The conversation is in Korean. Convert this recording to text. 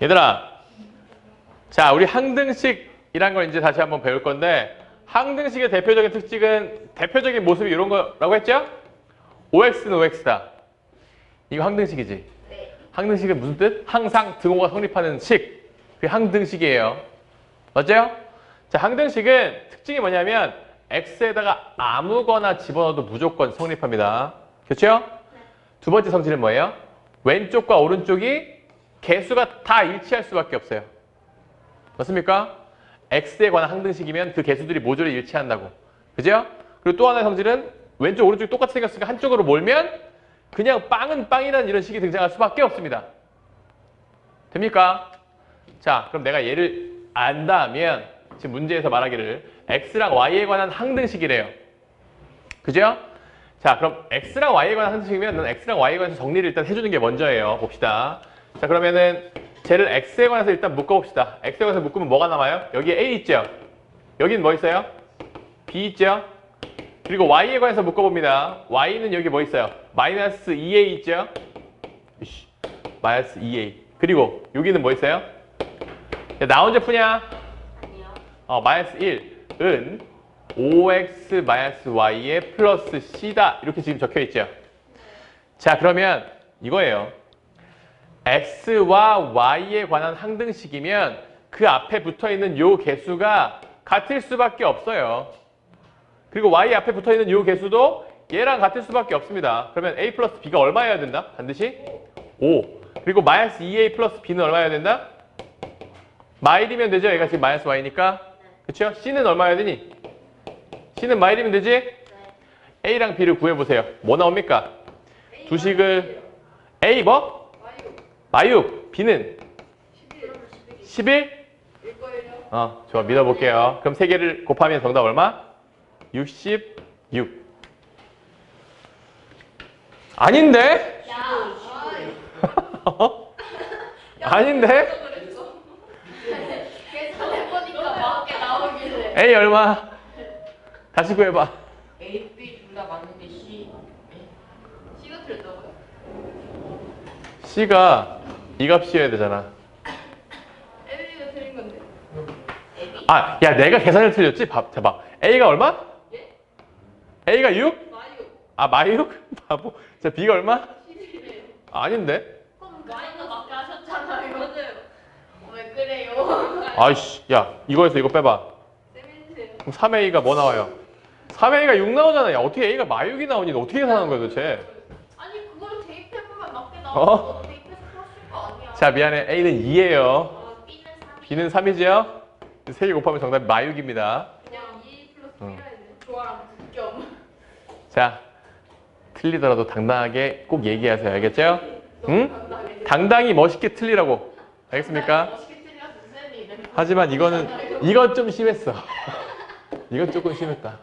얘들아, 자, 우리 항등식이란 걸 이제 다시 한번 배울 건데, 항등식의 대표적인 특징은 대표적인 모습이 이런 거라고 했죠? OX는 OX다. 이거 항등식이지. 네. 항등식은 무슨 뜻? 항상 등호가 성립하는 식. 그게 항등식이에요. 맞죠? 자, 항등식은 특징이 뭐냐면 x에다가 아무거나 집어넣어도 무조건 성립합니다. 그렇죠? 두 번째 성질은 뭐예요? 왼쪽과 오른쪽이 개수가 다 일치할 수밖에 없어요. 맞습니까? x에 관한 항등식이면 그 개수들이 모조리 일치한다고. 그죠? 그리고 또 하나의 성질은 왼쪽 오른쪽이 똑같이 생겼으니까 한쪽으로 몰면 그냥 빵은 빵이라는 이런 식이 등장할 수밖에 없습니다. 됩니까? 자, 그럼 내가 얘를 안다면 지금 문제에서 말하기를 x랑 y에 관한 항등식이래요. 그죠? 자, 그럼 x랑 y에 관한 항등식이면 난 x랑 y에 관해서 정리를 일단 해주는 게 먼저예요. 봅시다. 자, 그러면은 쟤를 x에 관해서 일단 묶어봅시다. x에 관해서 묶으면 뭐가 남아요? 여기에 a 있죠? 여긴 뭐 있어요? b 있죠? 그리고 y에 관해서 묶어봅니다. y는 여기 뭐 있어요? 마이너스 2a 있죠? 마이너스 2a. 그리고 여기는 뭐 있어요? 야, 나 언제 푸냐? 아니요. 어, 마이너스 1은 5x 마이너스 y의 플러스 c다. 이렇게 지금 적혀 있죠. 자, 그러면 이거예요. X와 y에 관한 항등식이면 그 앞에 붙어 있는 요 개수가 같을 수밖에 없어요. 그리고 y 앞에 붙어 있는 요 개수도 얘랑 같을 수밖에 없습니다. 그러면 a 플러스 b가 얼마여야 된다? 반드시 5. 그리고 마이너스 2a 플러스 b는 얼마여야 된다? 마일이면 되죠? 얘가 지금 마이너스 y니까. 그쵸? c는 얼마여야 되니? c는 마일이면 되지? 네. a랑 b를 구해보세요. 뭐 나옵니까? 두식을 a 뭐? 마육. b는 11? 일 거예요. 어, 좋아. 믿어볼게요. 그럼 세 개를 곱하면 정답 얼마? 66. 아닌데? 야. 아닌데? A 얼마? 다시 구해봐. A, B 둘다 맞는데 C C가 틀렸다고요? C가 이 값이어야 되잖아. L이가 틀린 건데. 아, 야, 내가 계산을 틀렸지? 봐, 대박. A가 얼마? 예? A가 6? 마유. 아, 마육? 바보. 자, B가 얼마? 11이에요. 아닌데? 그럼 마이너 맞게 하셨잖아요. 맞아요. 왜 그래요? 아이씨, 야, 이거에서 이거 빼봐. 그럼 3A가 뭐 나와요? 3A가 6 나오잖아. 야, 어떻게 A가 마육이 나오니? 너 어떻게 계산한 거야, 도대체? 아니 그걸 대입해보면 맞게 어? 나오고 대입해서 풀었을 거 아니야. 자, 미안해. A는 2예요. 어, B는 3. B는 3이죠? 3개 곱하면 정답이 마육입니다. 그냥 2 플러스 어. 1라 했네. 조화랑 극점. 자, 틀리더라도 당당하게 꼭 얘기하세요. 알겠죠? 응? 당당히 멋있게 틀리라고. 알겠습니까? 하지만 이거는 이건 좀 심했어. 이건 조금 심했다.